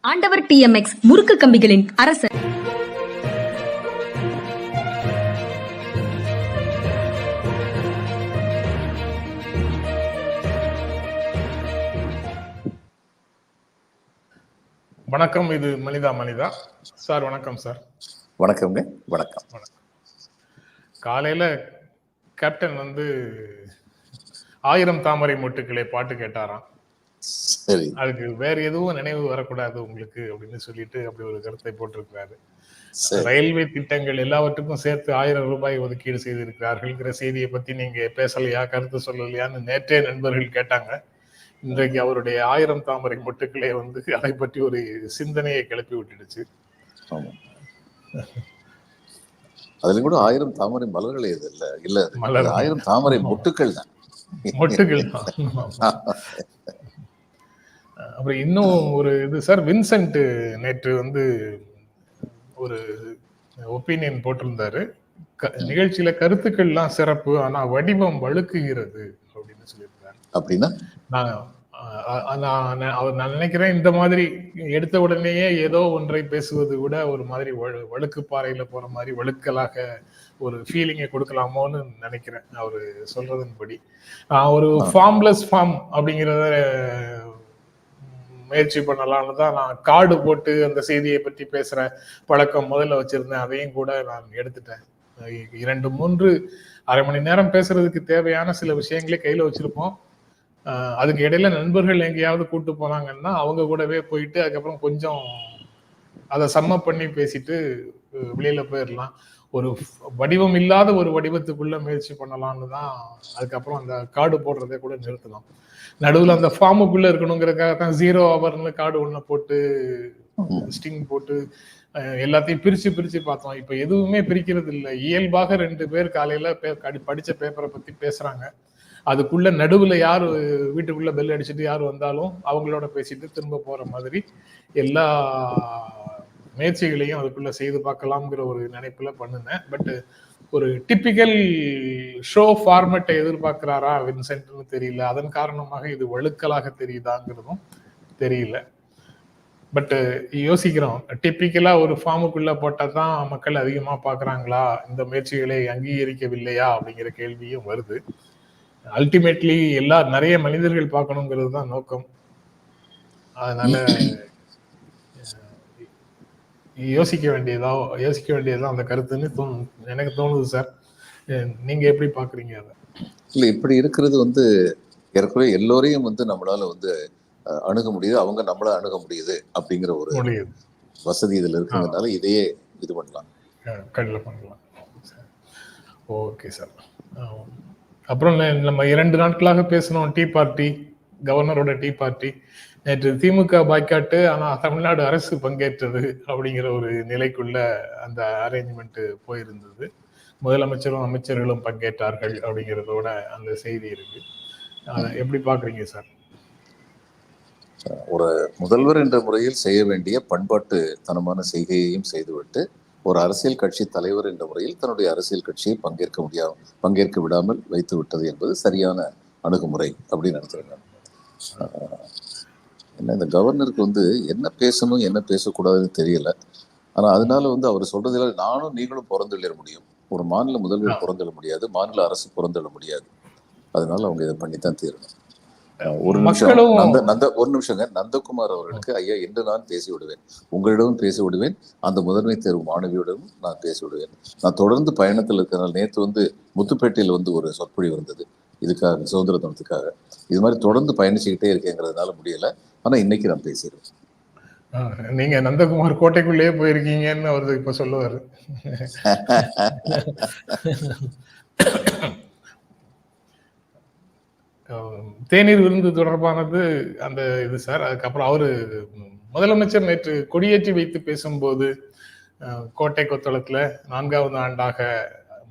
ஆண்டவர் டிஎம்எக்ஸ் முறுக்கு கம்பிகளின் அரசர். வணக்கம் இது மனிதா மனிதா. சார் வணக்கம் சார். வணக்கம்ங்க வணக்கம். காலையில கேப்டன் வந்து ஆயிரம் தாமரை மொட்டுக்களை பாட்டு கேட்டாராம். சரி. அதுக்கு வேற எதுவும் நினைவு வரக்கூடாது உங்களுக்கு அப்படின்னு சொல்லிட்டு அப்படி ஒரு கருத்தை போட்டிருக்கிறாரு. ரயில்வே திட்டங்கள் எல்லாவற்றுக்கும் சேர்த்து ஆயிரம் ரூபாய் ஒதுக்கீடு செய்திருக்கிறார்கள்ங்கிற செய்தியை பத்தி நீங்க பேசலையா கருத்து சொல்லலையான்னு நேற்றே நண்பர்கள் கேட்டாங்க. இன்றைக்கு அவருடைய ஆயிரம் தாமரை மொட்டுக்களே வந்து அதை பற்றி ஒரு சிந்தனையை கிளப்பி விட்டுடுச்சு. அதுல கூட ஆயிரம் தாமரை மலர்கள் எது இல்ல இல்ல ஆயிரம் தாமரை மொட்டுக்கள் தான். மொட்டுகள் தான். அப்புறம் இன்னும் ஒரு இது. சார் வின்சென்ட் நேற்று வந்து ஒரு ஒப்பீனியன் போட்டிருந்தாரு. நிகழ்ச்சியில கருத்துக்கள்லாம் சிறப்பு ஆனா வடிவம் வழுக்குகிறது அப்படின்னு சொல்லியிருந்தாரு. அப்படின்னா? நான் நான் நான் நினைக்கிறேன் இந்த மாதிரி எடுத்த உடனேயே ஏதோ ஒன்றை பேசுவது கூட ஒரு மாதிரி வழு வழுக்கு பாறையில போற மாதிரி வழுக்கலாக ஒரு ஃபீலிங்கை கொடுக்கலாமோன்னு நினைக்கிறேன். அவரு சொல்றதன்படி. ஒரு ஃபார்ம்லெஸ் ஃபார்ம் அப்படிங்கிறத முயற்சி பண்ணலாம்னு தான் நான் கார்டு போட்டு அந்த செய்தியை பற்றி பேசுகிற பழக்கம் முதல்ல வச்சுருந்தேன். அதையும் கூட நான் எடுத்துட்டேன். இரண்டு மூன்று அரை மணி நேரம் பேசுறதுக்கு தேவையான சில விஷயங்களே கையில் வச்சுருப்போம். அதுக்கு இடையில நண்பர்கள் எங்கேயாவது கூட்டு போனாங்கன்னா அவங்க கூடவே போயிட்டு அதுக்கப்புறம் கொஞ்சம் அதை சம்ம பண்ணி பேசிட்டு வெளியில போயிடலாம் ஒரு வடிவம் இல்லாத ஒரு வடிவத்துக்குள்ள முயற்சி பண்ணலாம்னு தான் அதுக்கப்புறம் அந்த கார்டு போடுறதை கூட நிறுத்தலாம். நடுவுல அந்த ஃபார்முக்குள்ள இருக்கணுங்கிறதுக்காக தான் ஜீரோ ஹவர்னு கார்டு ஒண்ணு போட்டு. ஸ்டிங் போட்டு எல்லாத்தையும் பிரிச்சு பிரிச்சு பார்த்தோம். இப்ப எதுவுமே பிரிக்கிறது இல்ல. இயல்பாக ரெண்டு பேர் காலையில படிச்ச பேப்பரை பத்தி பேசுறாங்க. அதுக்குள்ள நடுவுல யார் வீட்டுக்குள்ள பெல் அடிச்சுட்டு யார் வந்தாலும் அவங்களோட பேசிட்டு திரும்ப போற மாதிரி எல்லா முயற்சிகளையும் அதுக்குள்ள செய்து பார்க்கலாம்ங்கிற ஒரு நினைப்புல பண்ணுனேன். பட் ஒரு டிப்பிக்கல் ஷோ ஃபார்மெட்டை எதிர்பார்க்கிறாரா வின்சென்ட்னு தெரியல. அதன் காரணமாக இது வழுக்கலாக தெரியுதாங்கிறதும் தெரியல. பட் யோசிக்கிறோம். டிப்பிக்கலா ஒரு ஃபார்முக்குள்ள போட்டால் தான் மக்கள் அதிகமா பாக்குறாங்களா இந்த முயற்சிகளை அங்கீகரிக்கவில்லையா? அப்படிங்கிற கேள்வியும் வருது. அல்டிமேட்லி எல்லா நிறைய மனிதர்கள் பார்க்கணுங்கிறது தான் நோக்கம். அதனால யோசிக்க வேண்டியதா யோசிக்க வேண்டியதுதான் அந்த கருத்துன்னு தோணு எனக்கு தோணுது சார் நீங்க எப்படி பாக்குறீங்க அதை? இல்ல இப்படி இருக்கிறது வந்து ஏற்கனவே எல்லோரையும் வந்து நம்மளால வந்து அணுக முடியுது. அவங்க நம்மள அணுக முடியுது அப்படிங்கிற ஒரு வசதி இதுல இருக்கிறதுனால இதையே இது பண்ணலாம். கண்டிப்பாக பண்ணலாம். ஓகே சார் அப்புறம் நம்ம இரண்டு நாட்களாக பேசணும். டீ பார்ட்டி கவர்னரோட டீ பார்ட்டி. நேற்று திமுக பாய்க்காட்டு ஆனால் தமிழ்நாடு அரசு பங்கேற்றது அப்படிங்கிற ஒரு நிலைக்குள்ள அந்த அரேஞ்ச்மெண்ட் போயிருந்தது. முதலமைச்சரும் அமைச்சர்களும் பங்கேற்றார்கள் அப்படிங்கிறதோட அந்த செய்தி இருக்கு. எப்படி பாக்குறீங்க சார்? ஒரு முதல்வர் என்ற முறையில் செய்ய வேண்டிய பண்பாட்டு தனமான செய்கையையும் செய்துவிட்டு ஒரு அரசியல் கட்சி தலைவர் என்ற முறையில் தன்னுடைய அரசியல் கட்சியை பங்கேற்க முடியாது பங்கேற்க விடாமல் வைத்து விட்டது என்பது சரியான அணுகுமுறை அப்படின்னு நினைக்கிறேன் என்ன இந்த கவர்னருக்கு வந்து என்ன பேசணும் என்ன பேசக்கூடாதுன்னு தெரியல. ஆனா அதனால வந்து அவர் சொல்றதுல நானும் நீங்களும் புறந்தெழ முடியும். ஒரு மாநில முதல்வர் புறந்தெழ முடியாது மாநில அரசு புறந்தெழ முடியாது. அதனால அவங்க இதை பண்ணித்தான் தீரணும். ஒரு நிமிஷம். நந்த நந்த ஒரு நிமிஷங்க. நந்தகுமார் அவர்களுக்கு ஐயா என்று நான் பேசி விடுவேன். உங்களிடமும் பேசி விடுவேன். அந்த முதன்மை தேர்வு மாணவியோடவும் நான் பேசி விடுவேன். நான் தொடர்ந்து பயணத்தில் இருக்கிறனால நேற்று வந்து முத்துப்பேட்டையில் வந்து ஒரு சொற்பொழிவு இருந்தது. இதுக்காக சுதந்திர தினத்துக்காக இது மாதிரி தொடர்ந்து பயணிச்சுக்கிட்டே இருக்கேங்கிறதுனால முடியல. ஆனால் இன்னைக்கு நான் பேசிடுவேன் நீங்க நந்தகுமார் கோட்டைக்குள்ளேயே போயிருக்கீங்கன்னு அவரு இப்ப சொல்லுவாரு. தேநீர் விருந்து தொடர்பானது அந்த இது சார் அதுக்கப்புறம் அவரு முதலமைச்சர் நேற்று கொடியேற்றி வைத்து பேசும்போது கோட்டை கொத்தளத்துல நான்காவது ஆண்டாக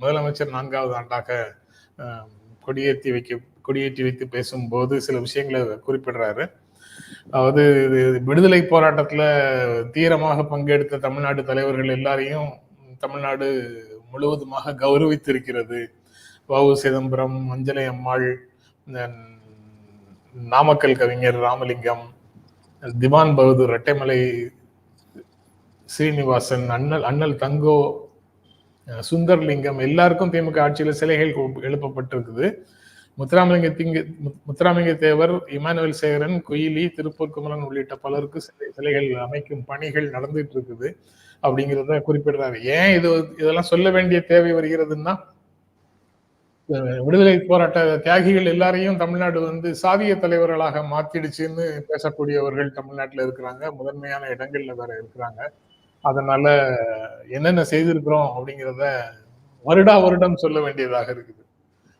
முதலமைச்சர் நான்காவது ஆண்டாக கொடியேற்றி வைக்க கொடியேற்றி வைத்து பேசும்போது சில விஷயங்களை குறிப்பிடுறாரு. அதாவது விடுதலை போராட்டத்துல தீரமாக பங்கெடுத்த தமிழ்நாடு தலைவர்கள் எல்லாரையும் தமிழ்நாடு முழுவதுமாக கௌரவித்திருக்கிறது. வவு சிதம்பரம் மஞ்சளை அம்மாள் நாமக்கல் கவிஞர் ராமலிங்கம் திவான் பகதூர் ரெட்டைமலை ஸ்ரீனிவாசன் அண்ணல் அண்ணல் தங்கோ சுந்தர்லிங்கம் எல்லாருக்கும் திமுக ஆட்சியில சிலைகள் எழுப்பப்பட்டிருக்குது. முத்துராமலிங்க திங்க முத்- முத்துராமலிங்க தேவர் இமானுவேல் சேகரன் குயிலி திருப்பூர் குமரன் உள்ளிட்ட பலருக்கு சிலை சிலைகள் அமைக்கும் பணிகள் நடந்துட்டு இருக்குது அப்படிங்கிறத குறிப்பிடுறாரு. ஏன் இது இதெல்லாம் சொல்ல வேண்டிய தேவை வருகிறதுன்னா விடுதலை போராட்ட தியாகிகள் எல்லாரையும் தமிழ்நாடு வந்து சாதிய தலைவர்களாக மாத்திடுச்சுன்னு பேசக்கூடியவர்கள் தமிழ்நாட்டுல இருக்கிறாங்க. முதன்மையான இடங்கள்ல வேற இருக்கிறாங்க. அதனால என்னென்ன செய்திருக்கிறோம் அப்படிங்கிறத வருடா வருடம் சொல்ல வேண்டியதாக இருக்குது.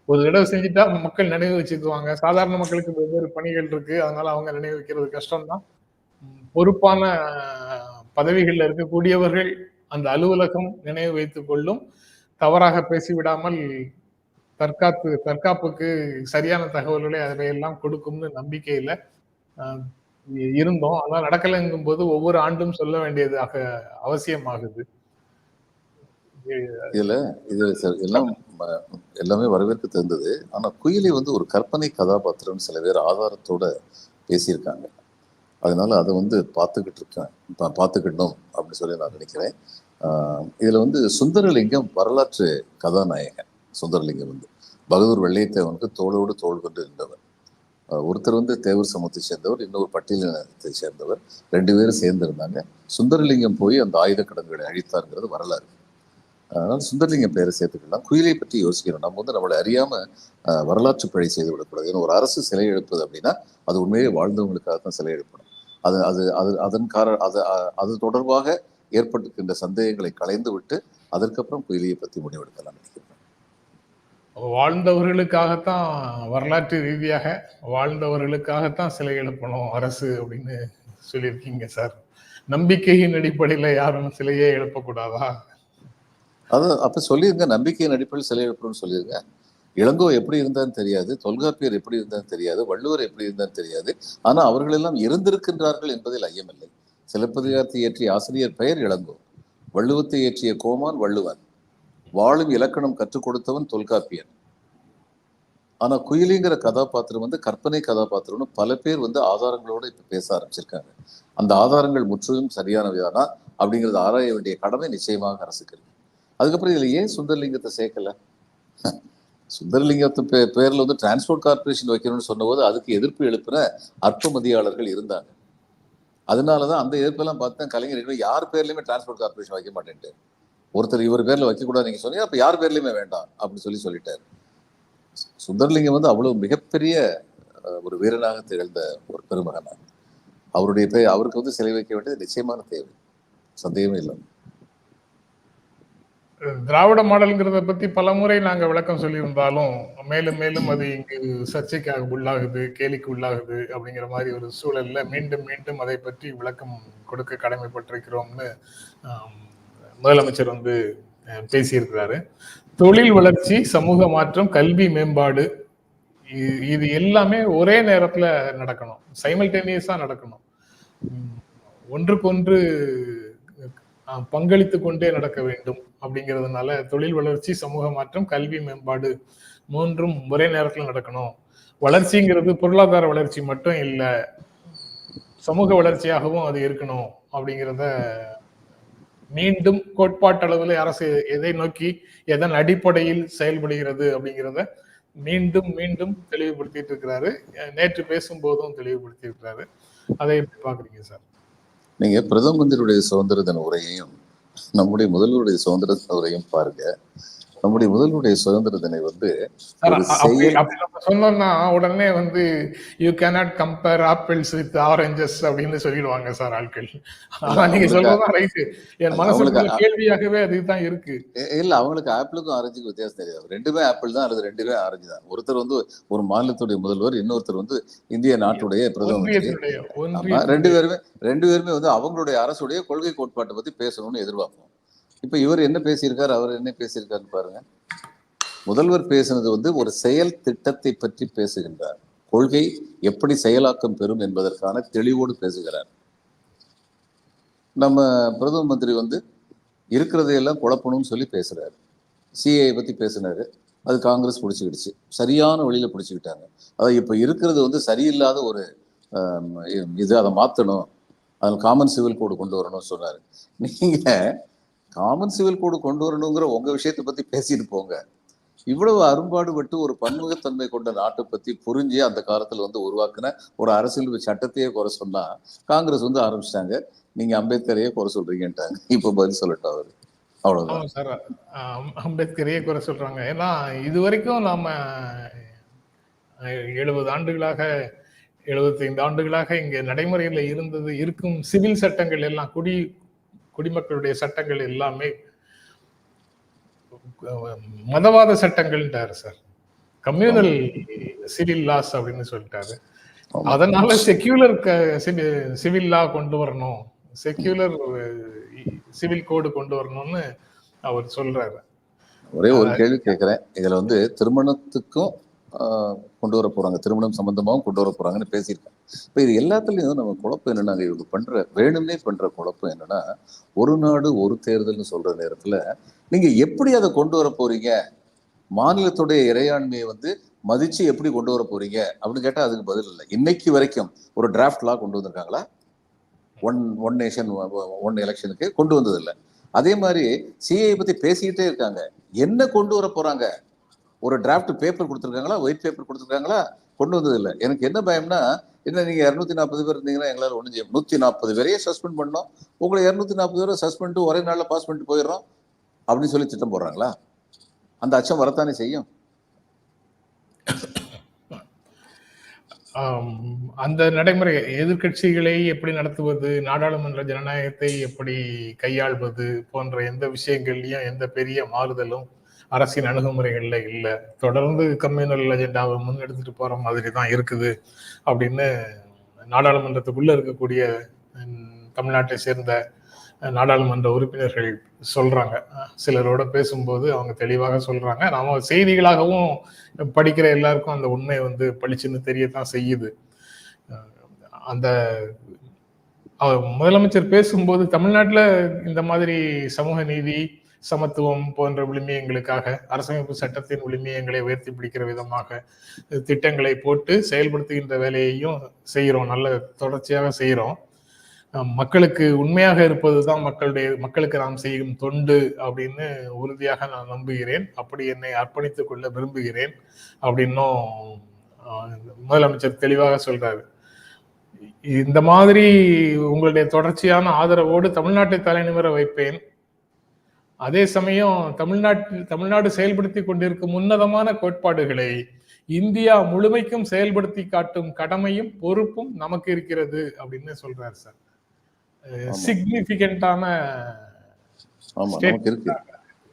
ஒரு தடவை செஞ்சுட்டா மக்கள் நினைவு வச்சுக்குவாங்க. சாதாரண மக்களுக்கு வெவ்வேறு பணிகள் இருக்கு. அதனால அவங்க நினைவு வைக்கிறது கஷ்டம்தான். பொறுப்பான பதவிகளில் இருக்கக்கூடியவர்கள் அந்த அலுவலகம் நினைவு வைத்துக் கொள்ளும். தவறாக பேசிவிடாமல் தற்காப்பு தற்காப்புக்கு சரியான தகவல்களை அதையெல்லாம் கொடுக்கும்னு நம்பிக்கையில இருந்தோம். ஆனால் நடக்கலைங்கும் போது ஒவ்வொரு ஆண்டும் சொல்ல வேண்டியதாக அவசியமாகுது. இதுல இது எல்லாம் எல்லாமே வரவேற்க தந்தது ஆனா குயிலி வந்து ஒரு கற்பனை கதாபாத்திரம் சில பேர் ஆதாரத்தோட பேசியிருக்காங்க. அதனால அதை வந்து பார்த்துக்கிட்டு இருக்கேன். பா- பார்த்துக்கிடணும் அப்படின்னு சொல்லி நான் நினைக்கிறேன். இதுல வந்து சுந்தரலிங்கம் வரலாற்று கதாநாயகன் சுந்தரலிங்கம் வந்து. பகதூர் வெள்ளையத்தேவனுக்கு தோளோடு தோள் கொண்டு நின்றவர். ஒருத்தர் வந்து தேவர் சமூகத்தை சேர்ந்தவர் இன்னொரு பட்டியலினத்தை சேர்ந்தவர். ரெண்டு பேரும் சேர்ந்திருந்தாங்க. சுந்தரலிங்கம் போய் அந்த ஆயுத கடன்களை அழித்தாருங்கிறது வரலாறு. அதனால சுந்தரலிங்கம் பெயரை சேர்த்துக்கலாம் குயிலை பற்றி யோசிக்கணும். நம்ம வந்து நம்மளை அறியாம வரலாற்று பிழை செய்து விடக்கூடாது. ஏன்னா ஒரு அரசு சிலை எழுப்புது அப்படின்னா அது உண்மையே வாழ்ந்தவங்களுக்காக தான் சிலை எழுப்பணும். அது அது அது அதன் கார அது அது தொடர்பாக ஏற்பட்டிருக்கின்ற சந்தேகங்களை களைந்து விட்டு அதற்கப்புறம் குயிலியை பற்றி முடிவெடுக்கலாம் நினைக்கிறேன். வாழ்ந்தவர்களுக்காகத்தான் வரலாற்று ரீதியாக வாழ்ந்தவர்களுக்காகத்தான் சிலை எழுப்பணும் அரசு அப்படின்னு சொல்லியிருக்கீங்க சார். நம்பிக்கையின் அடிப்படையில் யாரும் சிலையே எழுப்பக்கூடாதா? அது அப்ப சொல்லியிருங்க நம்பிக்கையின் அடிப்படையில் சிலை எழுப்புறோம்னு சொல்லியிருங்க இளங்கோ எப்படி இருந்தான்னு தெரியாது தொல்காப்பியர் எப்படி இருந்தாலும் தெரியாது வள்ளுவர் எப்படி இருந்தான்னு தெரியாது. ஆனா அவர்கள் எல்லாம் இருந்திருக்கின்றார்கள் என்பதில் ஐயமில்லை. சிலப்பதிகாரத்தை இயற்றிய ஆசிரியர் பெயர் இளங்கோ. வள்ளுவத்தை இயற்றிய கோமான் வள்ளுவன். வாழும் இலக்கணம் கற்றுக் கொடுத்தவன் தொல்காப்பியன். ஆனா குயிலிங்கிற கதாபாத்திரம் வந்து கற்பனை கதாபாத்திரம்னு பல பேர் வந்து ஆதாரங்களோட இப்ப பேச ஆரம்பிச்சிருக்காங்க. அந்த ஆதாரங்கள் முற்றிலும் சரியானவைதானா அப்படிங்கிறது ஆராய வேண்டிய கடமை நிச்சயமாக அரசுக்கு இருக்கு. அதுக்கப்புறம் இதுல ஏன் சுந்தரலிங்கத்தை சேர்க்கல? சுந்தரலிங்கத்து பே பேர்ல வந்து டிரான்ஸ்போர்ட் கார்பரேஷன் வைக்கணும்னு சொன்னபோது அதுக்கு எதிர்ப்பு எழுப்பின அற்பமதியாளர்கள் இருந்தாங்க. அதனால தான் அந்த எதிர்ப்பெல்லாம் பார்த்தா கலைஞர் இனிமே யார் பேர்லையுமே டிரான்ஸ்போர்ட் கார்பரேஷன் வைக்க மாட்டேன்ட்டு. ஒருத்தர் இவர் பேர்ல வைக்கக்கூடாது நீங்க சொன்னீங்க. அப்போ யார் பேர்லையுமே வேண்டாம் அப்படின்னு சொல்லி சொல்லிட்டாரு. சுந்தரலிங்கம் வந்து அவ்வளவு மிகப்பெரிய ஒரு வீரனாக திகழ்ந்த ஒரு பெருமகனாக அவருடைய பேர் அவருக்கு வந்து சிலை வைக்க வேண்டியது நிச்சயமான தேவை. சந்தேகமே இல்லை. திராவிட மாடல்ங்கிறத பத்தி பல முறை நாங்க விளக்கம் சொல்லியிருந்தாலும் மேலும் மேலும் அது இங்கு சர்ச்சைக்காக உள்ளாகுது கேலிக்கு உள்ளாகுது அப்படிங்கிற மாதிரி ஒரு சூழல்ல மீண்டும் மீண்டும் அதை பற்றி விளக்கம் கொடுக்க கடமைப்பட்டிருக்கிறோம்னு முதலமைச்சர் வந்து பேசியிருக்கிறாரு. தொழில் வளர்ச்சி சமூக மாற்றம் கல்வி மேம்பாடு இது எல்லாமே ஒரே நேரத்துல நடக்கணும். சைமல்டேனியஸா நடக்கணும். ஒன்றுக்கொன்று பங்களித்து கொண்டே நடக்க வேண்டும் அப்படிங்கிறதுனால தொழில் வளர்ச்சி சமூக மாற்றம் கல்வி மேம்பாடு மூன்றும் ஒரே நேரத்தில் நடக்கணும். வளர்ச்சிங்கிறது பொருளாதார வளர்ச்சி மட்டும் இல்லை சமூக வளர்ச்சியாகவும் அது இருக்கணும் அப்படிங்கிறத மீண்டும் கோட்பாட்டளவில் அரசு எதை நோக்கி எதன் அடிப்படையில் செயல்படுகிறது அப்படிங்கிறத மீண்டும் மீண்டும் தெளிவுபடுத்திட்டு இருக்கிறாரு. நேற்று பேசும்போதும் தெளிவுபடுத்தி இருக்கிறாரு அதை எப்படி பாக்குறீங்க சார்? நீங்க பிரதம மந்திரியுடைய சுதந்திர தின உரையையும் நம்முடைய முதல்வருடைய சுதந்திர தின உரையும் பாருங்க. நம்முடைய முதல்வருடைய சுதந்திர தினை வந்து சொன்னோம்னா உடனே வந்து you cannot compare apples with oranges அப்படின்னு சொல்லிடுவாங்க சார் ஆட்கள். நீங்க சொல்றதுதான் ரைட்டு என் அவங்களுக்கு கேள்வியாகவே அதுதான் இருக்கு. இல்ல அவங்களுக்கு ஆப்பிளுக்கும் ஆரஞ்சுக்கும் வித்தியாசம் தெரியாது. ரெண்டுமே ஆப்பிள் தான் அல்லது ரெண்டுமே ஆரஞ்சு தான். ஒருத்தர் வந்து ஒரு மாநிலத்துடைய முதல்வர் இன்னொருத்தர் வந்து இந்திய நாட்டுடைய பிரதம மந்திரி. ஒன்றியத்தினுடைய ஆமா ரெண்டு பேருமே ரெண்டு பேருமே வந்து அவங்களுடைய அரசுடைய கொள்கை கோட்பாட்டை பத்தி பேசணும்னு எதிர்பார்ப்போம். இப்ப இவர் என்ன பேசியிருக்காரு அவர் என்ன பேசியிருக்காருன்னு பாருங்க. முதல்வர் பேசினது வந்து ஒரு செயல் திட்டத்தை பற்றி பேசுகின்றார். கொள்கை எப்படி செயலாக்கம் பெறும் என்பதற்கான தெளிவோடு பேசுகிறார். நம்ம பிரதம மந்திரி வந்து இருக்கிறதையெல்லாம் குழப்பணும்னு சொல்லி பேசுறாரு. சிஏ பத்தி பேசினாரு. அது காங்கிரஸ் பிடிச்சிக்கிடுச்சு. சரியான வழியில பிடிச்சிக்கிட்டாங்க. அதாவது இப்ப இருக்கிறது வந்து சரியில்லாத ஒரு இது அதை மாற்றணும் அதில் காமன் சிவில் கோடு கொண்டு வரணும்னு சொன்னார். நீங்க காமன் சிவில் கோடு கொண்டு வரணுங்கிற உங்க விஷயத்தை பத்தி பேசிட்டு போங்க. இவ்வளவு அரும்பாடுபட்டு ஒரு பன்முகத்தன்மை கொண்ட நாட்டை பத்தி புரிஞ்சு அந்த காலத்துல வந்து உருவாக்குன ஒரு அரசியல் சட்டத்தையே குறை சொன்னா காங்கிரஸ் வந்து ஆரம்பிச்சிட்டாங்க. நீங்க அம்பேத்கரையே குறை சொல்றீங்கன்ட்டாங்க. இப்ப பதில் சொல்லட்டும் அவரு. அவ்வளவுதான். சார். அம்பேத்கரையே குறை சொல்றாங்க. ஏன்னா இது வரைக்கும் நாம எழுபது ஆண்டுகளாக எழுபத்தைந்து ஆண்டுகளாக இங்க நடைமுறையில் இருந்தது இருக்கும் சிவில் சட்டங்கள் எல்லாம் குடி குடிமக்களுடைய சட்டங்கள் எல்லாமே மதவாத சட்டங்கள்ன்றாரு சார். கம்யூனல் சிவில் லாஸ் அப்படின்னு சொல்லிட்டாரு. அதனால செக்யூலர் சிவில் லா கொண்டு வரணும். செக்யூலர் சிவில் கோடு கொண்டு வரணும்னு அவர் சொல்றாரு. ஒரே ஒரு கேள்வி கேட்கிறேன் இதுல வந்து திருமணத்துக்கும் கொண்டு வர போறாங்க. திருமணம் சம்பந்தமாவும் கொண்டு வர போறாங்கன்னு பேசியிருக்காங்க. இப்ப இது எல்லாத்துலயும் நம்ம குழப்பம் என்னன்னா இவங்க பண்ற வேணும்னே பண்ற குழப்பம் என்னன்னா ஒரு நாடு ஒரு தேர்தல்னு சொல்ற நேரத்துல நீங்க எப்படி அதை கொண்டு வர போறீங்க? மாநிலத்துடைய இறையாண்மையை வந்து மதிச்சு எப்படி கொண்டு வர போறீங்க? அப்படின்னு கேட்டா அதுக்கு பதில் இல்லை. இன்னைக்கு வரைக்கும் ஒரு டிராஃப்ட் லா கொண்டு வந்திருக்காங்களா? ஒன் ஒன் நேஷன் ஒன் எலெக்ஷனுக்கு கொண்டு வந்தது இல்லை அதே மாதிரி சிஏ பத்தி பேசிக்கிட்டே இருக்காங்க. என்ன கொண்டு வர போறாங்க? ஒரு டிராஃப்ட் பேப்பர் கொடுத்துருக்காங்களா? ஒயிட் பேப்பர் கொடுத்துருக்காங்களா? கொண்டு வந்தது இல்லை எனக்கு என்ன பயம்னா என்ன நீங்க இரநூத்தி நாற்பது பேர் இருந்தீங்கன்னா எங்களால் ஒன்றும் செய்ய நூற்றி நாற்பது பேரையே சஸ்பெண்ட் பண்ணோம் உங்களை இரநூத்தி நாற்பது பேரை சஸ்பெண்ட் ஒரே நாளில் பாஸ் பண்ணிட்டு போயிடுறோம் அப்படின்னு சொல்லி திட்டம் போடுறாங்களா? அந்த அச்சம் வரத்தானே செய்யும்? அந்த நடைமுறை எதிர்க்கட்சிகளை எப்படி நடத்துவது நாடாளுமன்ற ஜனநாயகத்தை எப்படி கையாள்வது போன்ற எந்த விஷயங்கள்லையும் எந்த பெரிய மாறுதலும் அரசின் அணுகுமுறைகள்ல இல்லை. தொடர்ந்து கம்யூனல் அஜெண்டாவை முன்னெடுத்துட்டு போற மாதிரி தான் இருக்குது அப்படின்னு நாடாளுமன்றத்துக்குள்ள இருக்கக்கூடிய தமிழ்நாட்டை சேர்ந்த நாடாளுமன்ற உறுப்பினர்கள் சொல்றாங்க. சிலரோட பேசும்போது அவங்க தெளிவாக சொல்றாங்க. நாம செய்திகளாகவும் படிக்கிற எல்லாருக்கும் அந்த உண்மை வந்து பளிச்சுன்னு தெரியத்தான் செய்யுது. அந்த முதலமைச்சர் பேசும்போது தமிழ்நாட்டில் இந்த மாதிரி சமூக நீதி சமத்துவம் போன்ற விழுமியங்களுக்காக அரசமைப்பு சட்டத்தின் விழுமியங்களை உயர்த்தி பிடிக்கிற விதமாக திட்டங்களை போட்டு செயல்படுத்துகின்ற வேலையையும் செய்கிறோம். நல்ல தொடர்ச்சியாக செய்கிறோம். மக்களுக்கு உண்மையாக இருப்பது தான் மக்களுடைய மக்களுக்கு நாம் செய்யும் தொண்டு அப்படின்னு உறுதியாக நான் நம்புகிறேன். அப்படி என்னை அர்ப்பணித்துக் கொள்ள விரும்புகிறேன் அப்படின்னும் முதலமைச்சர் தெளிவாக சொல்றாரு. இந்த மாதிரி உங்களுடைய தொடர்ச்சியான ஆதரவோடு தமிழ்நாட்டை தலைநிமிர வைப்பேன். அதே சமயம் தமிழ்நாட்டில் தமிழ்நாடு செயல்படுத்தி கொண்டிருக்கும் உன்னதமான கோட்பாடுகளை இந்தியா முழுமைக்கும் செயல்படுத்தி காட்டும் கடமையும் பொறுப்பும் நமக்கு இருக்கிறது அப்படின்னு சொல்றாரு சார். சிக்னிபிகண்டான ஆமா. நமக்கு இருக்கு.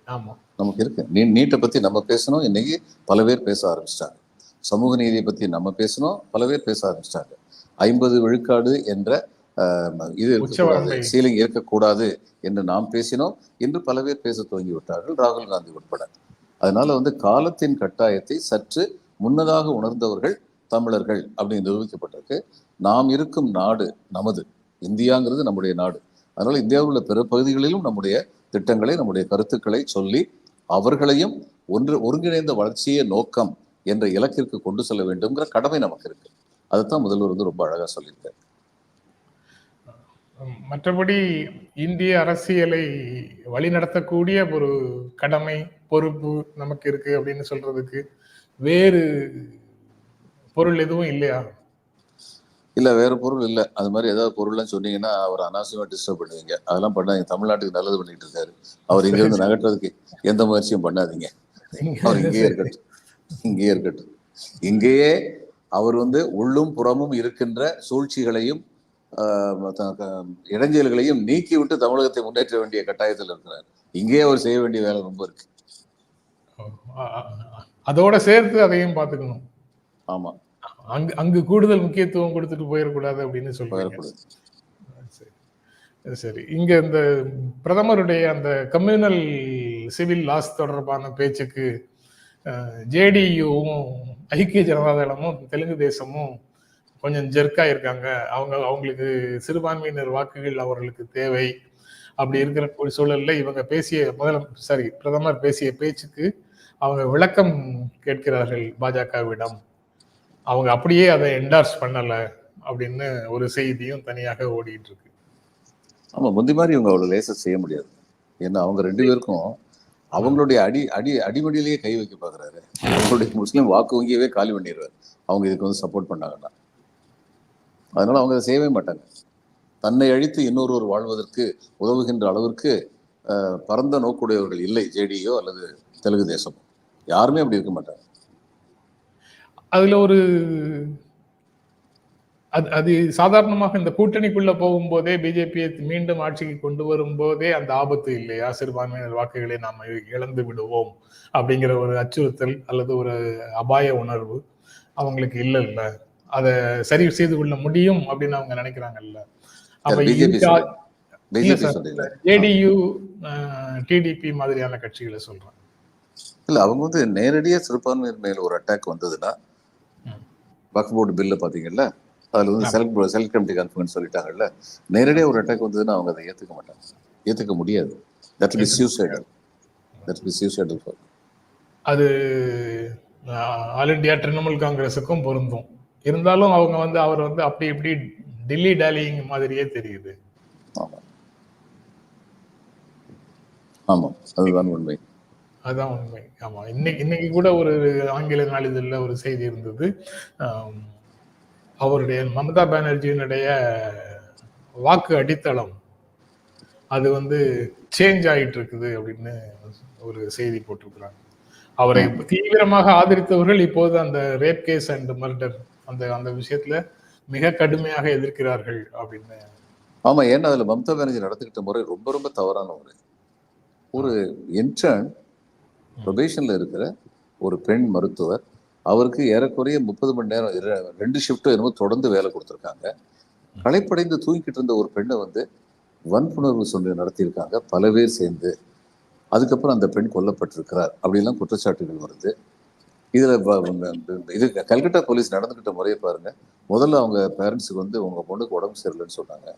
ஆமா. நமக்கு இருக்கு. நீ நீட்டை பத்தி நம்ம பேசணும். இன்னைக்கு பல பேர் பேச ஆரம்பிச்சிட்டாங்க. சமூக நீதியை பத்தி நம்ம பேசணும். பல பேர் பேச ஆரம்பிச்சிட்டாங்க. ஐம்பது விழுக்காடு என்ற இது இருக்கக்கூடாது. சீலிங் இருக்கக்கூடாது என்று நாம் பேசினோம். இன்று பல பேர் பேச துவங்கி விட்டார்கள் ராகுல் காந்தி உட்பட. அதனால வந்து காலத்தின் கட்டாயத்தை சற்று முன்னதாக உணர்ந்தவர்கள் தமிழர்கள் அப்படின்னு நிரூபிக்கப்பட்டிருக்கு. நாம் இருக்கும் நாடு நமது இந்தியாங்கிறது நம்முடைய நாடு. அதனால இந்தியாவில் உள்ள பிற பகுதிகளிலும் நம்முடைய திட்டங்களை நம்முடைய கருத்துக்களை சொல்லி அவர்களையும் ஒன்று ஒருங்கிணைந்த வளர்ச்சியே நோக்கம் என்ற இலக்கிற்கு கொண்டு செல்ல வேண்டும்ங்கிற கடமை நமக்கு இருக்கு. அதைத்தான் முதல்வர் வந்து ரொம்ப அழகா சொல்லியிருக்காரு. மற்றபடி இந்திய அரசியலை வழிநடத்தக்கூடிய ஒரு கடமை பொறுப்பு நமக்கு இருக்கு அப்படின்னு சொல்றதுக்கு வேறு பொருள் எதுவும் இல்லையா? இல்ல வேற பொருள் இல்ல. அது மாதிரி ஏதாவது பொருள்லாம் சொன்னீங்கன்னா அவர் அனாவசியமா டிஸ்டர்ப் பண்ணுவீங்க. அதெல்லாம் பண்ணாதீங்க. தமிழ்நாட்டுக்கு நல்லது பண்ணிட்டு இருக்காரு. அவர் இங்க இருந்து நகட்டுறதுக்கு எந்த முயற்சியும் பண்ணாதீங்க. அவர் இங்கேயே இருக்கட்டும். இங்கேயே இருக்கட்டும். இங்கேயே அவர் வந்து உள்ளும் புறமும் இருக்கின்ற சூழ்ச்சிகளையும் இடைஞ்சல்களையும் நீக்கி விட்டு தமிழகத்தை முன்னேற்ற வேண்டிய கட்டாயத்தில் இருக்கிறார். இங்கேயே அவர் செய்ய வேண்டிய வேலை ரொம்ப இருக்கு. அதோட சேர்த்து அதையும் பார்த்துக்கணும். ஆமா. அங்கு அங்கு கூடுதல் முக்கியத்துவம் கொடுத்துட்டு போயிடக்கூடாது அப்படின்னு பகிரக்கூடாது சரி. இங்க இந்த பிரதமருடைய அந்த கம்யூனல் சிவில் லாஸ் தொடர்பான பேச்சுக்கு ஜேடியுவும் ஐக்கிய ஜனதாதளமும் தெலுங்கு தேசமும் கொஞ்சம் ஜெர்க்காக இருக்காங்க. அவங்க அவங்களுக்கு சிறுபான்மையினர் வாக்குகள் அவர்களுக்கு தேவை. அப்படி இருக்கிற சூழலில் இவங்க பேசிய முதல சாரி பிரதமர் பேசிய பேச்சுக்கு அவங்க விளக்கம் கேட்கிறார்கள் பாஜகவிடம். அவங்க அப்படியே அதை என்டார்ஸ் பண்ணல அப்படின்னு ஒரு செய்தியும் தனியாக ஓடிட்டு இருக்கு. ஆமா முந்தி மாதிரி இவங்க அவ்வளவு லேசர் செய்ய முடியாது. ஏன்னா அவங்க ரெண்டு பேருக்கும் அவங்களுடைய அடி அடி அடிமடியிலேயே கை வைக்க பாக்குறாரு. அவங்களுடைய முஸ்லீம் வாக்கு வங்கியவே காலி பண்ணிடுவாரு. அவங்க இதுக்கு வந்து சப்போர்ட் பண்ணாங்கன்னா. அதனால் அவங்க அதை செய்யவே மாட்டாங்க. தன்னை அழித்து இன்னொருவர் வாழ்வதற்கு உதவுகின்ற அளவிற்கு பரந்த நோக்குடையவர்கள் இல்லை ஜேடியோ அல்லது தெலுங்கு தேசமோ. யாருமே அப்படி இருக்க மாட்டாங்க. அதில் ஒரு அது அது சாதாரணமாக இந்த கூட்டணிக்குள்ள போகும்போதே பிஜேபியை மீண்டும் ஆட்சிக்கு கொண்டு வரும்போதே அந்த ஆபத்து இல்லையா? சிறுபான்மையினர் வாக்குகளை நாம் இழந்து விடுவோம் அப்படிங்கிற ஒரு அச்சுறுத்தல் அல்லது ஒரு அபாய உணர்வு அவங்களுக்கு இல்லை இல்லை அதை சரி செய்து கொள்ள முடியும் அப்படின்னு அவங்க நினைக்கிறாங்கல்ல. அப்ப ஏடியு டிடிபி மாதிரியான கட்சிகளை சொல்றேன். இல்ல அவங்க வந்து நேரடியா சிறுபான்மையினர் மேல ஒரு அட்டாக் வந்ததுன்னா. வக்ஃப் போர்டு பில்ல பாத்தீங்கல்ல அதுல வந்து. செலக்ட் செலக்ட் கமிட்டி கான்ஃபரன்ஸ் சொல்லிட்டாங்கல்ல நேரடியா ஒரு அட்டாக் வந்ததுன்னா அவங்க அதை ஏத்துக்க மாட்டாங்க. ஏத்துக்க முடியாது. That be suicidal that be suicidal அது ஆல் இந்தியா திரிணாமுல் காங்கிரஸுக்கும் பொருந்தும். இருந்தாலும் அவங்க வந்து அவர் வந்து அப்படி இப்படி டில்லி டாலிங் மாதிரியே தெரியுது. ஆமா. அதுதான் உண்மை. அதுதான் உண்மை. ஆமா இன்னைக்கு இன்னைக்கு கூட ஒரு ஆங்கில நாளிதழில் ஒரு செய்தி இருந்தது. அவருடைய மமதா பானர்ஜியினுடைய வாக்கு அடித்தளம் அது வந்து சேஞ்ச் ஆயிட்டு இருக்குது அப்படின்னு ஒரு செய்தி போட்டிருக்கிறாங்க. அவரை தீவிரமாக ஆதரித்தவர்கள் இப்போது அந்த ரேப் கேஸ் அண்ட் மர்டர் அந்த அந்த விஷயத்துல மிக கடுமையாக எதிர்க்கிறார்கள் அப்படின்னு. ஆமா ஏன்னா அதுல மம்தா பானர்ஜி நடத்துக்கிட்ட முறை ரொம்ப ரொம்ப தவறான முறை. ஒரு இன்டர்ன் ப்ரொபேஷன்ல இருக்கிற ஒரு பெண் மருத்துவர் அவருக்கு ஏறக்குறைய முப்பது மணி நேரம் ரெண்டு ஷிஃப்ட்டும் என்னமோ தொடர்ந்து வேலை கொடுத்துருக்காங்க. களைப்படைந்து தூங்கிக்கிட்டு இருந்த ஒரு பெண்ணை வந்து வன்புணர்வு சொல்லி நடத்தியிருக்காங்க பல பேர் சேர்ந்து. அதுக்கப்புறம் அந்த பெண் கொல்லப்பட்டிருக்கிறார் அப்படிலாம் குற்றச்சாட்டுகள் வருது. இதில் இது கல்கட்டா போலீஸ் நடந்துக்கிட்ட முறையை பாருங்க. முதல்ல அவங்க பேரண்ட்ஸுக்கு வந்து உங்கள் பொண்ணுக்கு உடம்பு சரியில்லைன்னு சொன்னாங்க.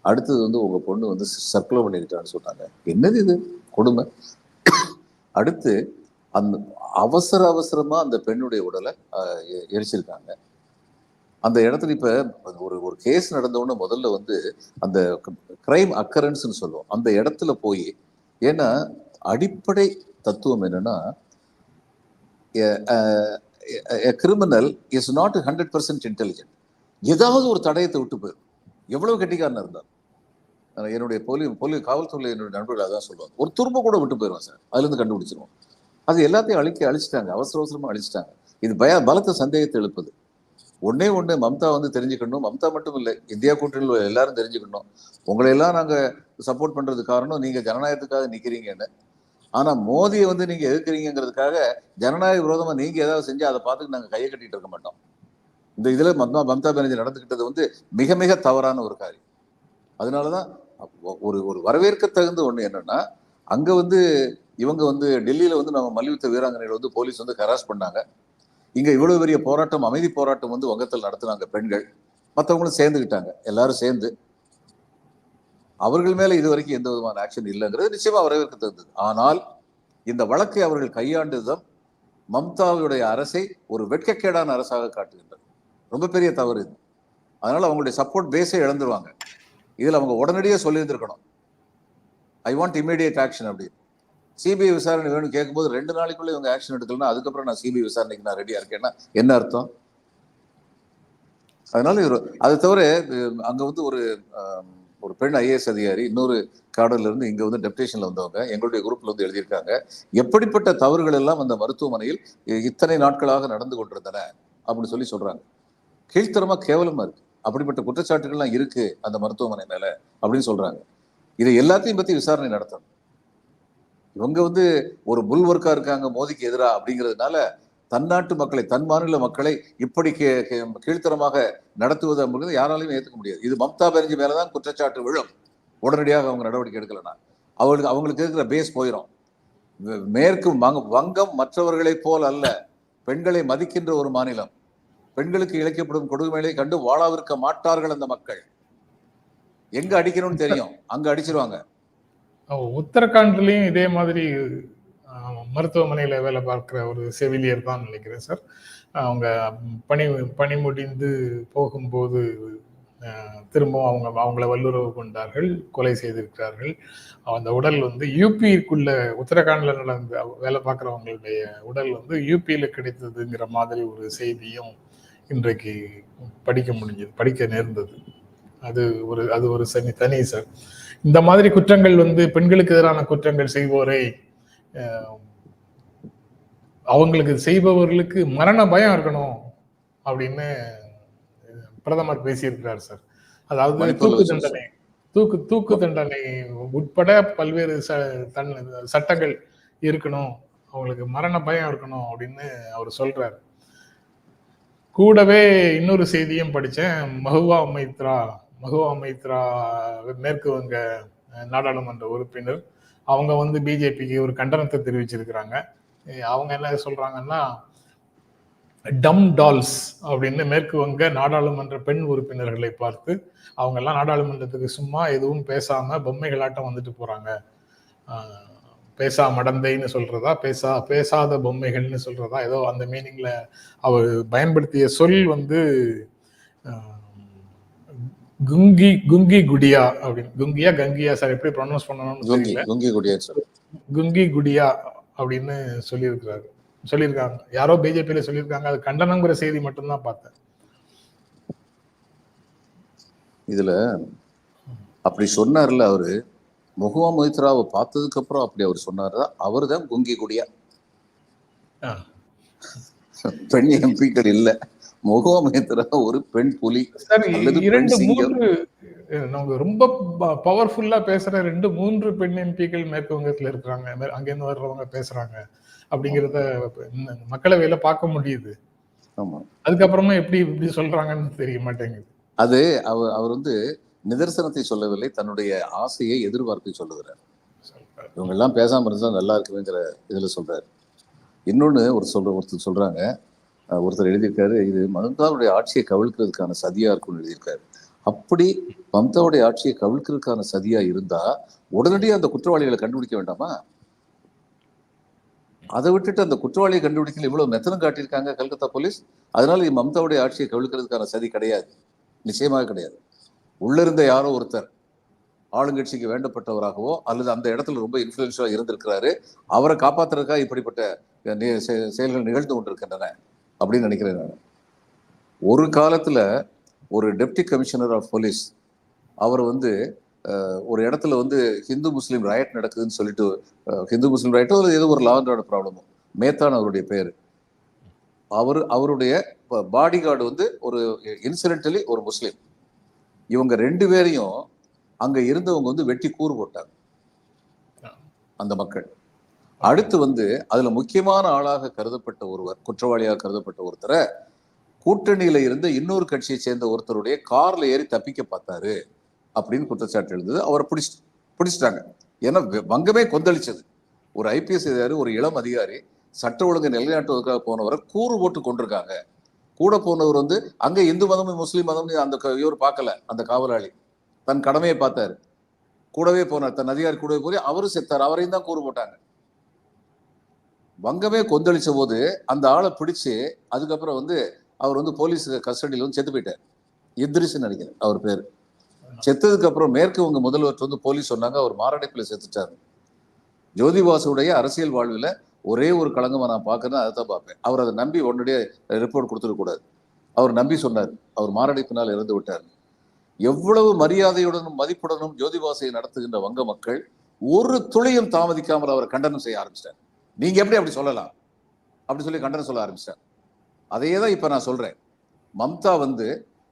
அடுத்தது வந்து உங்கள் பொண்ணு வந்து சர்க்குலர் பண்ணிக்கிட்டான்னு சொன்னாங்க. என்னது இது? கொடுமை. அடுத்து அந்த அவசர அவசரமாக அந்த பெண்ணுடைய உடலை எ- எரிச்சிருக்காங்க. அந்த இடத்துல இப்போ ஒரு ஒரு கேஸ் நடந்தவுடனே முதல்ல வந்து அந்த கிரைம் அக்கரன்ஸ்னு சொல்லுவோம். அந்த இடத்துல போய் ஏன்னா அடிப்படை தத்துவம் என்னன்னா criminal is not hundred percent intelligent ஏதாவது ஒரு தடயத்தை விட்டு போயிடும் எவ்வளவு கெட்டிக்காரனா இருந்தார் என்னுடைய போலி போலி காவல்துறை என்னுடைய நண்பர்கள் அதான் சொல்லுவாங்க. ஒரு துரும்ப கூட விட்டு போயிடுவான் சார். அதுல இருந்து கண்டுபிடிச்சிருவோம் அது எல்லாத்தையும் அழிக்க அழிச்சிட்டாங்க. அவசர அவசரமா அழிச்சிட்டாங்க. இது பய பலத்த சந்தேகத்தை எழுப்புது. ஒன்னே ஒன்று மம்தா வந்து தெரிஞ்சுக்கணும். மம்தா மட்டும் இல்லை. இந்தியா கூட்டணியில் எல்லாரும் தெரிஞ்சுக்கணும். உங்களை எல்லாம் நாங்க சப்போர்ட் பண்ணுறது காரணம் நீங்க ஜனநாயகத்துக்காக நிற்கிறீங்கன்னு ஆனா மோதியை வந்து நீங்க எதிர்க்கிறீங்கிறதுக்காக ஜனநாயக விரோதமா நீங்க ஏதாவது செஞ்சு அதை பார்த்துட்டு நாங்கள் கையை கட்டிட்டு இருக்க மாட்டோம். இந்த இதில் மம்தா மம்தா பானர்ஜி நடந்துக்கிட்டது வந்து மிக மிக தவறான ஒரு காரியம். அதனால தான் ஒரு ஒரு வரவேற்க தகுந்த ஒன்று என்னன்னா அங்கே வந்து இவங்க வந்து டெல்லியில் வந்து நம்ம மல்யுத்த வீராங்கனைகள் வந்து போலீஸ் வந்து ஹராஸ் பண்ணாங்க. இங்கே இவ்வளோ பெரிய போராட்டம் அமைதி போராட்டம் வந்து வங்கத்தில் நடத்துனாங்க பெண்கள். மற்றவங்களும் சேர்ந்துக்கிட்டாங்க எல்லாரும் சேர்ந்து அவர்கள் மேலே இது வரைக்கும் எந்த விதமான ஆக்ஷன் இல்லைங்கிறது நிச்சயமாக வரவேற்க தகுந்தது. ஆனால் இந்த வழக்கை அவர்கள் கையாண்டதும் மம்தாவுடைய அரசை ஒரு வெட்கக்கேடான அரசாக காட்டுகின்றது. ரொம்ப பெரிய தவறு இது. அதனால் அவங்களுடைய சப்போர்ட் பேஸே இழந்துருவாங்க. இதில் அவங்க உடனடியே சொல்லியிருந்திருக்கணும். ஐ வாண்ட் இமீடியட் ஆக்ஷன் அப்படின்னு. சிபிஐ விசாரணை வேணும் கேட்கும்போது ரெண்டு நாளைக்குள்ளே இவங்க ஆக்ஷன் எடுக்கலன்னா அதுக்கப்புறம் நான் சிபிஐ விசாரணைக்கு நான் ரெடியாக இருக்கேன்னா என்ன அர்த்தம்? அதனால இவர் அதை தவிர அங்கே வந்து ஒரு ஒரு பெண் ஐஏஎஸ் அதிகாரி இன்னொரு காடலிருந்து இருந்து வந்து டெப்டேஷன்ல வந்தவங்க எங்களுடைய குரூப்பில் வந்து எழுதியிருக்காங்க எப்படிப்பட்ட தவறுகள் எல்லாம் அந்த மருத்துவமனையில் இத்தனை நாட்களாக நடந்து கொண்டிருந்தன அப்படின்னு சொல்லி சொல்றாங்க. கீழ்த்தரமாக கேவலமா இருக்கு. அப்படிப்பட்ட குற்றச்சாட்டுகள்லாம் இருக்கு அந்த மருத்துவமனை மேல அப்படின்னு சொல்றாங்க. இதை எல்லாத்தையும் பத்தி விசாரணை நடத்தணும். இவங்க வந்து ஒரு புல்வர்க்கா இருக்காங்க மோதிக்கு எதிரா அப்படிங்கிறதுனால தன்னாட்டு மக்களை தன் மாநில மக்களை இப்படி கே- கீழ்த்தரமாக நடத்துவது அப்படிங்கிறது யாராலையும் ஏற்றுக்க முடியாது. இது மம்தா பானர்ஜி மேலதான் குற்றச்சாட்டு விழும். உடனடியாக அவங்க நடவடிக்கை எடுக்கலனா அவங்களுக்கு அவங்களுக்கு இருக்கிற பேஸ் போயிடும் மேற்கு வங்க- வங்கம் மற்றவர்களைப் போல் அல்ல. பெண்களை மதிக்கின்ற ஒரு மாநிலம். பெண்களுக்கு இழைக்கப்படும் கொடுமைகளை கண்டு வாழாவிருக்க மாட்டார்கள் அந்த மக்கள். எங்க அடிக்கணும்னு தெரியும். அங்க அடிச்சிருவாங்க. உத்தரகாண்ட்லயும் இதே மாதிரி மருத்துவமனையில் வேலை பார்க்குற ஒரு செவிலியர் தான் நினைக்கிறேன் சார். அவங்க பணி பணி முடிந்து போகும்போது திரும்பவும் அவங்க அவங்கள வல்லுறவு கொண்டார்கள் கொலை செய்திருக்கிறார்கள். அந்த உடல் வந்து யூபிக்குள்ள உத்தரகாண்டில் நடந்த வேலை பார்க்குறவங்களுடைய உடல் வந்து யூபியில் கிடைத்ததுங்கிற மாதிரி ஒரு செய்தியும் இன்றைக்கு படிக்க முடிஞ்சது படிக்க நேர்ந்தது. அது ஒரு அது ஒரு சனி தனி சார். இந்த மாதிரி குற்றங்கள் வந்து பெண்களுக்கு எதிரான குற்றங்கள் செய்வோரை அவங்களுக்கு செய்பவர்களுக்கு மரண பயம் இருக்கணும் அப்படின்னு பிரதமர் பேசியிருக்கிறார் சார். அதாவது தூக்கு தண்டனை. தூக்கு தூக்கு தண்டனை உட்பட பல்வேறு ச தன் சட்டங்கள் இருக்கணும். அவங்களுக்கு மரண பயம் இருக்கணும் அப்படின்னு அவர் சொல்றாரு. கூடவே இன்னொரு செய்தியும் படிச்சேன் மஹுவா மைத்ரா மஹுவா மைத்ரா மேற்கு வங்க நாடாளுமன்ற உறுப்பினர் அவங்க வந்து பிஜேபிக்கு ஒரு கண்டனத்தை தெரிவிச்சிருக்கிறாங்க. அவங்க என்ன சொல்றாங்கன்னா டம் டால்ஸ் அப்படின்னு மேற்கு வங்க நாடாளுமன்ற பெண் உறுப்பினர்களை பார்த்து அவங்க எல்லாம் நாடாளுமன்றத்துக்கு சும்மா எதுவும் பேசாம பொம்மைகளாட்டம் வந்துட்டு போறாங்க. பேசா மடந்தைன்னு சொல்றதா பேசா பேசாத பொம்மைகள்னு சொல்றதா ஏதோ அந்த மீனிங்ல அவர் பயன்படுத்திய சொல் வந்து ஆஹ், குங்கி குங்கி குடியா அப்படின்னு. குங்கியா கங்கியா சார் எப்படி ப்ரொனவுன்ஸ் பண்ணணும்னு தெரியல. குங்கி குடியான்னு சொல்லு குங்கி குடியா அப்படின்னு சொல்லியிருக்கிறாரு. சொல்லியிருக்காங்க. யாரோ பிஜேபியில சொல்லியிருக்காங்க. அது கண்டனங்கிற செய்தி மட்டும்தான் பார்த்தேன். இதுல அப்படி சொன்னார்ல அவரு. முகமா மொய்த்ராவை பார்த்ததுக்கு அப்புறம் அப்படி அவர் சொன்னாரு. அவர் தான் குங்கி குடியா. பெண் எம்பிக்கள் இல்ல. முகமா மொய்த்ரா ஒரு பெண் புலி இரண்டு. மூன்று நமக்கு ரொம்ப பவர்ஃபுல்லா பேசுற ரெண்டு மூன்று பெண் எம்பிக்கள் மேற்கு வங்கத்துல இருக்கிறாங்க. அங்கிருந்து வர்றவங்க பேசுறாங்க. அப்படிங்கிறத மக்களவையில பார்க்க முடியுது. ஆமா. அதுக்கப்புறமா எப்படி இப்படி சொல்றாங்கன்னு தெரிய மாட்டேங்குது. அது அவர் அவர் வந்து நிதர்சனத்தை சொல்லவில்லை தன்னுடைய ஆசையை எதிர்பார்ப்பை சொல்லுகிறார். இவங்க எல்லாம் பேசாம இருந்தா நல்லா இருக்குங்கிற இதுல சொல்றாரு. இன்னொன்னு ஒரு சொல்ற ஒருத்தர் சொல்றாங்க ஒருத்தர் எழுதியிருக்காரு இது மகந்தாருடைய ஆட்சியை கவிழ்க்கிறதுக்கான சதியா இருக்கும்னு எழுதியிருக்காரு. அப்படி மம்தாவுடைய ஆட்சியை கவிழ்க்கிறதுக்கான சதியா இருந்தா உடனடியாக அந்த குற்றவாளிகளை கண்டுபிடிக்க வேண்டாமா? அதை விட்டுட்டு அந்த குற்றவாளியை கண்டுபிடிக்கல இவ்வளவு மெத்தனம் காட்டியிருக்காங்க கல்கத்தா போலீஸ். அதனால இது மம்தாவுடைய ஆட்சியை கவிழ்க்கிறதுக்கான சதி கிடையாது. நிச்சயமாக கிடையாது. உள்ள இருந்த யாரோ ஒருத்தர் ஆளுங்கட்சிக்கு வேண்டப்பட்டவராகவோ அல்லது அந்த இடத்துல ரொம்ப இன்ஃபுளுன்ஷியலாக இருந்திருக்கிறாரு அவரை காப்பாத்துறதுக்காக இப்படிப்பட்ட செ- செயல்கள் நிகழ்ந்து கொண்டிருக்கின்றன. அப்படின்னு நினைக்கிறேன் நான். ஒரு காலத்துல ஒரு டெப்டி கமிஷனர் ஆஃப் போலீஸ் அவர் வந்து அஹ், ஒரு இடத்துல வந்து ஹிந்து முஸ்லீம் ரயட் நடக்குதுன்னு சொல்லிட்டு ஹிந்து முஸ்லீம் ரயட்டோ அது ஏதோ ஒரு லாண்டோட ப்ராப்ளமோ மேத்தான் அவருடைய பேரு. அவர் அவருடைய பாடி கார்டு வந்து ஒரு இன்சிடென்டலி ஒரு முஸ்லீம். இவங்க ரெண்டு பேரையும் அங்க இருந்தவங்க வந்து வெட்டி கூறு போட்டாங்க. அந்த மக்கள். அடுத்து வந்து அதுல முக்கியமான ஆளாக கருதப்பட்ட ஒருவர் குற்றவாளியாக கருதப்பட்ட ஒருத்தரை கூட்டணியில இருந்து இன்னொரு கட்சியை சேர்ந்த ஒருத்தருடைய கார்ல ஏறி தப்பிக்க பார்த்தாரு அப்படின்னு குற்றச்சாட்டு எழுந்தது. அவரை பிடிச்சி பிடிச்சிட்டாங்க. ஏன்னா வெ- வங்கமே கொந்தளிச்சது. ஒரு ஐபிஎஸ் அதிகாரி ஒரு இளம் அதிகாரி சட்ட ஒழுங்கு நிலைநாட்டுவதற்காக போனவரை கூறு போட்டு கொண்டிருக்காங்க. கூட போனவர் வந்து அங்க இந்து மதமும் முஸ்லீம் மதமும் அந்த இவர் பார்க்கல அந்த காவலாளி. தன் கடமையை பார்த்தாரு. கூடவே போனார். தன் அதிகாரி கூடவே போய் அவரும் செத்தார். அவரையும் தான் கூறு போட்டாங்க. வங்கமே கொந்தளிச்ச போது அந்த ஆளை பிடிச்சு அதுக்கப்புறம் வந்து அவர் வந்து போலீஸ் கஸ்டடியில் வந்து செத்து போயிட்டார். இத்ரிஸ் நினைக்கிறேன் அவர் பேர். செத்ததுக்கு அப்புறம் மேற்கு வங்க முதல்வர் வந்து போலீஸ் சொன்னாங்க அவர் மாரடைப்பில் செத்துட்டாரு. ஜோதிபாசுடைய அரசியல் வாழ்வில் ஒரே ஒரு களங்கமா நான் பார்க்கறேன் அதை தான் பார்ப்பேன். அவர் அதை நம்பி உடனடியே ரிப்போர்ட் கொடுத்துடக்கூடாது அவர் நம்பி சொன்னார் அவர் மாரடைப்பினால் இறந்து விட்டார். எவ்வளவு மரியாதையுடனும் மதிப்புடனும் ஜோதிபாசையை நடத்துகின்ற வங்க மக்கள் ஒரு துளியும் தாமதிக்காமல் அவரை கண்டனம் செய்ய ஆரம்பிச்சிட்டார். நீங்கள் எப்படி அப்படி சொல்லலாம்? அப்படி சொல்லி கண்டனம் சொல்ல ஆரம்பிச்சிட்டார். அதையே தான் இப்போ நான் சொல்கிறேன் மம்தா வந்து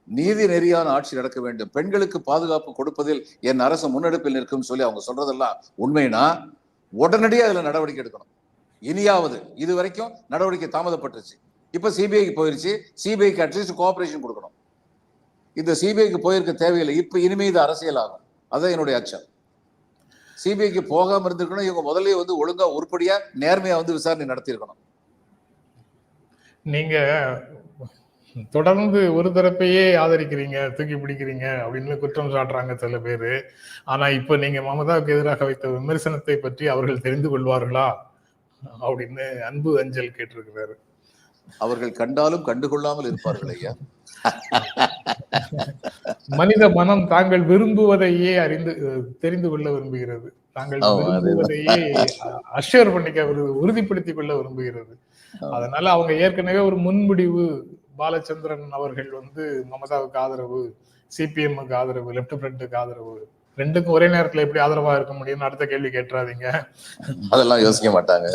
நீதி நெறியான ஆட்சி நடக்க வேண்டும். பெண்களுக்கு பாதுகாப்பு கொடுப்பதில் என் அரசு முன்னெடுப்பில் நிற்கும் சொல்லி அவங்க சொல்றதெல்லாம் உண்மைனா உடனடியாக அதில் நடவடிக்கை எடுக்கணும். இனியாவது இது வரைக்கும் நடவடிக்கை தாமதப்பட்டுருச்சு. இப்போ சிபிஐக்கு போயிருச்சு. சிபிஐக்கு அட்லீஸ்ட் கோஆபரேஷன் கொடுக்கணும். இந்த சிபிஐக்கு போயிருக்க தேவையில்லை. இப்போ இனிமே இது அரசியல் ஆகும் அதான் என்னுடைய அச்சம். சிபிஐக்கு போகாம இருந்திருக்கணும். இவங்க முதல்லயே வந்து ஒழுங்கா உருப்படியா நேர்மையா வந்து விசாரணை நடத்தியிருக்கணும். நீங்க தொடர்ந்து ஒரு தரப்பையே ஆதரிக்கிறீங்க தூக்கி பிடிக்கிறீங்க அப்படின்னு குற்றம் சாட்டுறாங்க சில பேரு. ஆனா இப்ப நீங்க மமதாவுக்கு எதிராக வைத்த விமர்சனத்தை பற்றி அவர்கள் தெரிந்து கொள்வார்களா? அப்படின்னு அன்பு அஞ்சல் கேட்டிருக்கிறாரு. அவர்கள் கண்டாலும் கண்டுகொள்ளாமல் இருப்பார்கள் ஐயா. மனித மனம் தாங்கள் விரும்புவதையே அறிந்து தெரிந்து கொள்ள விரும்புகிறது. தாங்கள். விரும்புவதையே அஷூர் பண்ணிக்க உறுதிப்படுத்திக் கொள்ள விரும்புகிறது. அதனால அவங்க ஏற்கனவே ஒரு முன்முடிவு பாலச்சந்திரன் அவர்கள் வந்து மமதாவுக்கு ஆதரவு சிபிஎம்முக்கு ஆதரவு லெப்ட் ஃப்ரண்ட்டுக்கு ஆதரவு. ரெண்டுக்கும் ஒரே நேரத்துல எப்படி ஆதரவா இருக்க முடியும்னு அடுத்த கேள்வி கேட்டுறாதீங்க. அதெல்லாம் யோசிக்க மாட்டாங்க.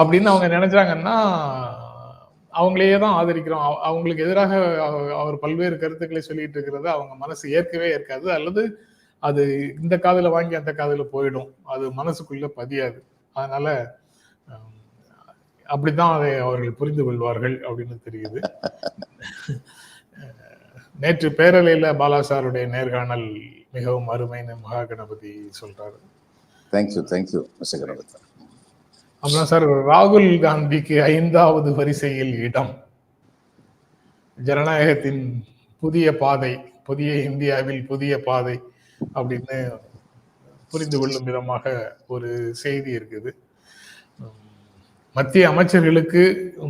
அப்படின்னு அவங்க நினைச்சாங்கன்னா அவங்களையே தான் ஆதரிக்கிறோம். அவங்களுக்கு எதிராக அவர் பல்வேறு கருத்துக்களை சொல்லிட்டு இருக்கிறத அவங்க மனசு ஏற்கவே ஏற்காது. அல்லது அது இந்த காதில் வாங்கி அந்த காதில் போயிடும். அது மனசுக்குள்ள பதியாது. அதனால அப்படித்தான் அதை அவர்கள் புரிந்து கொள்வார்கள் அப்படின்னு தெரியுது. நேற்று பேரலையில பாலா சாருடைய நேர்காணல் மிகவும் அருமைன்னு மகா கணபதி சொல்றாரு தேங்க்யூ தேங்க்யூ மிஸ்டர் கணபதி அப்புறம் சார் ராகுல் காந்திக்கு ஐந்தாவது வரிசையில் இடம். ஜனநாயகத்தின் புதிய பாதை புதிய இந்தியாவில் புதிய பாதை அப்படின்னு புரிந்து கொள்ளும் விதமாக ஒரு செய்தி இருக்குது. மத்திய அமைச்சர்களுக்கு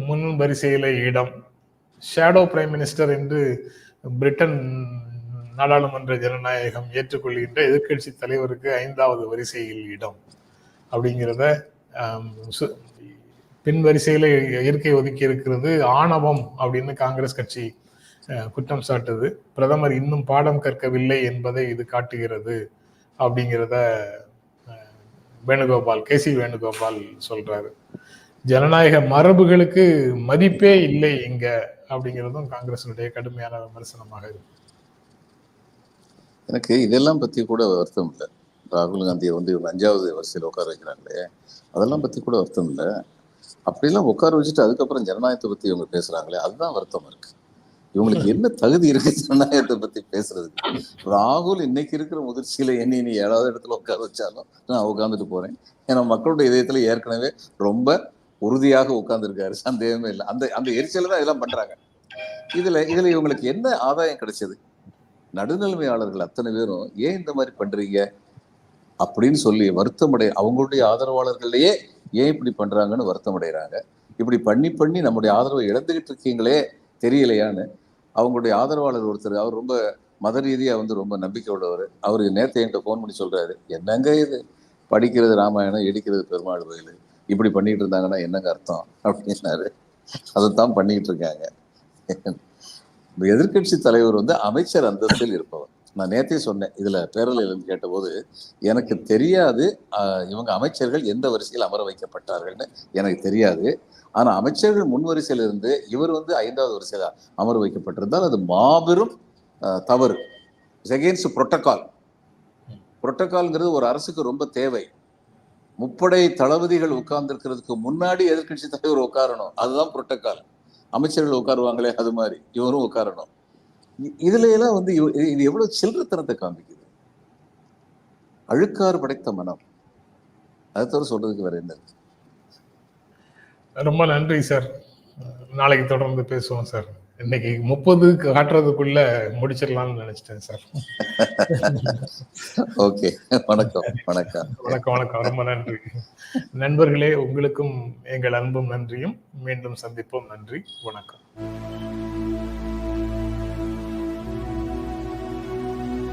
முன் வரிசையில இடம். ஷேடோ பிரைம் மினிஸ்டர் என்று பிரிட்டன் நாடாளுமன்ற ஜனநாயகம் ஏற்றுக்கொள்கின்ற எதிர்க்கட்சி தலைவருக்கு ஐந்தாவது வரிசையில் இடம் அப்படிங்கிறத பின்வரிசையில் இயற்கை பின் ஒதுக்கி இருக்கிறது ஆணவம் அப்படின்னு காங்கிரஸ் கட்சி குற்றம் சாட்டுது. பிரதமர் இன்னும் பாடம் கற்கவில்லை என்பதை இது காட்டுகிறது அப்படிங்கிறத வேணுகோபால் கே சி வேணுகோபால் சொல்றாரு. ஜனநாயக மரபுகளுக்கு மதிப்பே இல்லை இங்க அப்படிங்கிறதும் காங்கிரசினுடைய கடுமையான விமர்சனமாக இருக்கு. எனக்கு இதெல்லாம் பத்தி கூட வருத்தம் இல்லை. ராகுல் காந்தியை வந்து இவங்க அஞ்சாவது வரிசையில் உட்கார வைக்கிறாங்களே அதெல்லாம் பத்தி கூட வருத்தம் இல்லை. அப்படிலாம் உட்கார வச்சுட்டு அதுக்கப்புறம் ஜனநாயகத்தை பத்தி இவங்க பேசுறாங்களே அதுதான் வருத்தம் இருக்கு. இவங்களுக்கு என்ன தகுதி இருக்கு ஜனநாயகத்தை பத்தி பேசுறதுக்கு? ராகுல் இன்னைக்கு இருக்கிற முதிர்ச்சியில என்ன நீ ஏழாவது இடத்துல உட்கார வச்சாலும் நான் உட்காந்துட்டு போறேன். ஏன்னா மக்களுடைய இதயத்துல ஏற்கனவே ரொம்ப உறுதியாக உட்கார்ந்துருக்காரு சந்தேகமே இல்லை. அந்த அந்த எரிச்சல தான் இதெல்லாம் பண்றாங்க. இதுல இதுல இவங்களுக்கு என்ன ஆதாயம் கிடைச்சது? நடுநிலைமையாளர்கள் அத்தனை பேரும் ஏன் இந்த மாதிரி பண்றீங்க? அப்படின்னு சொல்லி வருத்தமடை அவங்களுடைய ஆதரவாளர்களையே ஏன் இப்படி பண்றாங்கன்னு வருத்தமடைகிறாங்க இப்படி பண்ணி பண்ணி நம்முடைய ஆதரவை இழந்துகிட்டு இருக்கீங்களே தெரியலையான்னு அவங்களுடைய ஆதரவாளர் ஒருத்தர் அவர் ரொம்ப மத ரீதியா வந்து ரொம்ப நம்பிக்கை உள்ளவர். அவர் நேற்று என்கிட்ட ஃபோன் பண்ணி சொல்றாரு என்னங்க இது? படிக்கிறது ராமாயணம் எடுக்கிறது பெருமாள் கோயில். இப்படி பண்ணிட்டு இருந்தாங்கன்னா என்னங்க அர்த்தம்? அப்படின்னாரு. அதைத்தான் பண்ணிக்கிட்டு இருக்காங்க. எதிர்கட்சி எதிர்க்கட்சி தலைவர் வந்து அமைச்சர் அந்தஸ்தில் இருப்பவர். நான் நேத்தே சொன்னேன் இதுல பேரலையில் கேட்டபோது எனக்கு தெரியாது இவங்க அமைச்சர்கள் எந்த வரிசையில் அமர வைக்கப்பட்டார்கள்னு எனக்கு தெரியாது. ஆனா அமைச்சர்கள் முன் வரிசையில இருந்து இவர் வந்து ஐந்தாவது வரிசையில் அமர வைக்கப்பட்டிருந்தால் அது மாபெரும் தவறு. செகண்ட்ஸ் புரோட்டோகால் புரோட்டோகால்ங்கிறது ஒரு அரசுக்கு ரொம்ப தேவை. முப்படை தளபதிகள் உட்கார்ந்துருக்கிறதுக்கு முன்னாடி எதிர்க்கட்சி தலைவர் உட்காரணும். அதுதான் புரோட்டோகால் அமைச்சர்கள் உட்காருவாங்களே அது மாதிரி. இவரும் உட்காரணும். இதுல எல்லாம் வந்து இது எவ்வளவு சில்லறத்தனத்தை காமிக்குது. அழுக்காறு படைத்த மனம். அதை தவிர சொல்றதுக்கு வேற என்ன? ரொம்ப நன்றி சார். நாளைக்கு தொடர்ந்து பேசுவோம் சார். இன்னைக்கு முப்பது காட்டுறதுக்குள்ள முடிச்சிடலாம்னு நினைச்சிட்டேன் சார். ஓகே. வணக்கம் வணக்கம். வணக்கம் வணக்கம். ரொம்ப நன்றி. நண்பர்களே உங்களுக்கும் எங்கள் அன்பும் நன்றியும். மீண்டும் சந்திப்போம். நன்றி வணக்கம்.